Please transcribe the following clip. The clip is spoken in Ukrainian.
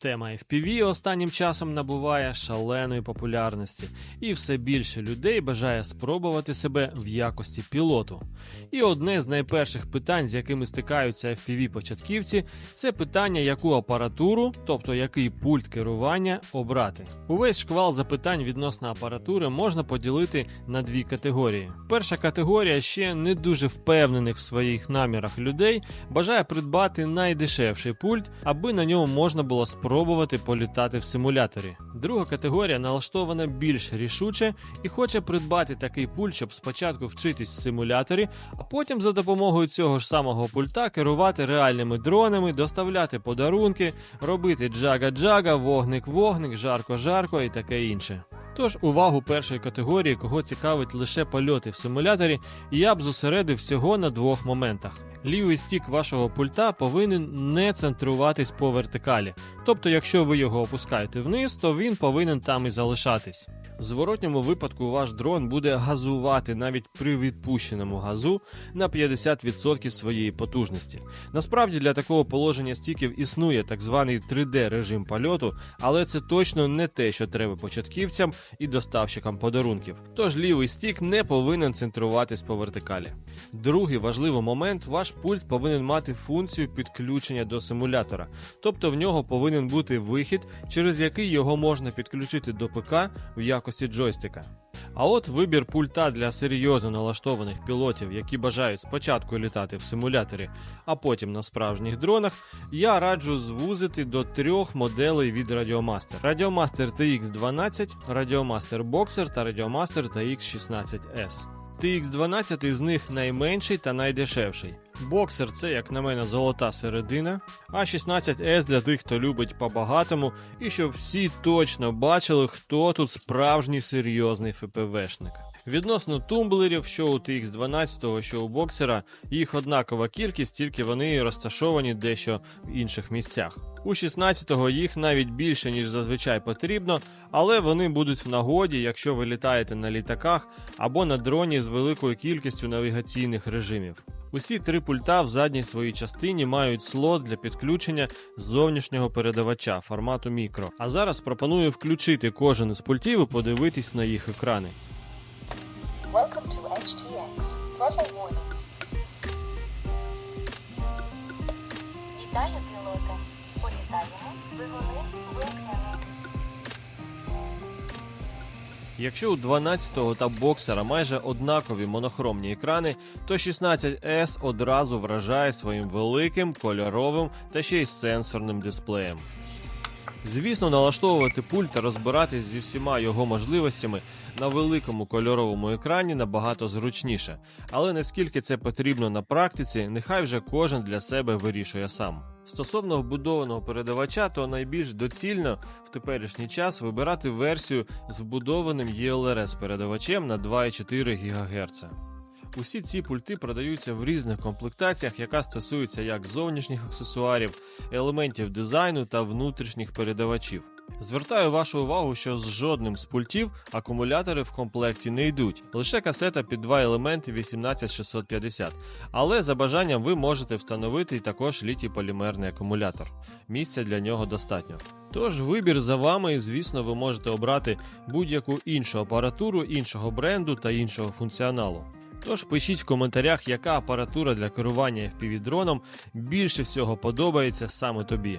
Тема FPV останнім часом набуває шаленої популярності, і все більше людей бажає спробувати себе в якості пілоту. І одне з найперших питань, з якими стикаються FPV-початківці, це питання, яку апаратуру, тобто який пульт керування, обрати. Увесь шквал запитань відносно апаратури можна поділити на дві категорії. Перша категорія ще не дуже впевнених в своїх намірах людей бажає придбати найдешевший пульт, аби на ньому можна було спробувати політати в симуляторі. Друга категорія налаштована більш рішуче і хоче придбати такий пульт, щоб спочатку вчитись в симуляторі, а потім за допомогою цього ж самого пульта керувати реальними дронами, доставляти подарунки, робити джага-джага, вогник-вогник, жарко-жарко і таке інше. Тож увагу першої категорії, кого цікавить лише польоти в симуляторі, я б зосередив всього на двох моментах. Лівий стік вашого пульта повинен не центруватись по вертикалі. Тобто, якщо ви його опускаєте вниз, то він повинен там і залишатись. В зворотньому випадку ваш дрон буде газувати навіть при відпущеному газу на 50% своєї потужності. Насправді для такого положення стіків існує так званий 3D режим польоту, але це точно не те, що треба початківцям і доставщикам подарунків. Тож лівий стік не повинен центруватись по вертикалі. Другий важливий момент: ваш пульт повинен мати функцію підключення до симулятора, тобто в нього повинен бути вихід, через який його можна підключити до ПК в якості джойстика. А от вибір пульта для серйозно налаштованих пілотів, які бажають спочатку літати в симуляторі, а потім на справжніх дронах, я раджу звузити до трьох моделей від Radiomaster: Radiomaster TX12, Radiomaster Boxer та Radiomaster TX16S. TX12 з них найменший та найдешевший. Боксер це, як на мене, золота середина, а 16С для тих, хто любить по-багатому, і щоб всі точно бачили, хто тут справжній серйозний ФПВшник. Відносно тумблерів, що у TX12, що у боксера, їх однакова кількість, тільки вони розташовані дещо в інших місцях. У 16-го їх навіть більше, ніж зазвичай потрібно, але вони будуть в нагоді, якщо ви літаєте на літаках або на дроні з великою кількістю навігаційних режимів. Усі три пульта в задній своїй частині мають слот для підключення зовнішнього передавача формату мікро. А зараз пропоную включити кожен із пультів і подивитись на їх екрани. Throttle warning. Вітаю, пілоте. Політаємо. Двигуни вимкнено. Якщо у 12-го та боксера майже однакові монохромні екрани, то 16S одразу вражає своїм великим, кольоровим та ще й сенсорним дисплеєм. Звісно, налаштовувати пульт та розбиратись зі всіма його можливостями на великому кольоровому екрані набагато зручніше, але наскільки це потрібно на практиці, нехай вже кожен для себе вирішує сам. Стосовно вбудованого передавача, то найбільш доцільно в теперішній час вибирати версію з вбудованим ELRS передавачем на 2,4 ГГц. Усі ці пульти продаються в різних комплектаціях, яка стосується як зовнішніх аксесуарів, елементів дизайну та внутрішніх передавачів. Звертаю вашу увагу, що з жодним з пультів акумулятори в комплекті не йдуть, лише касета під два елементи 18650. Але за бажанням ви можете встановити також літій полімерний акумулятор. Місця для нього достатньо. Тож вибір за вами, і звісно, ви можете обрати будь-яку іншу апаратуру іншого бренду та іншого функціоналу. Тож пишіть в коментарях, яка апаратура для керування FPV-дроном більше всього подобається саме тобі.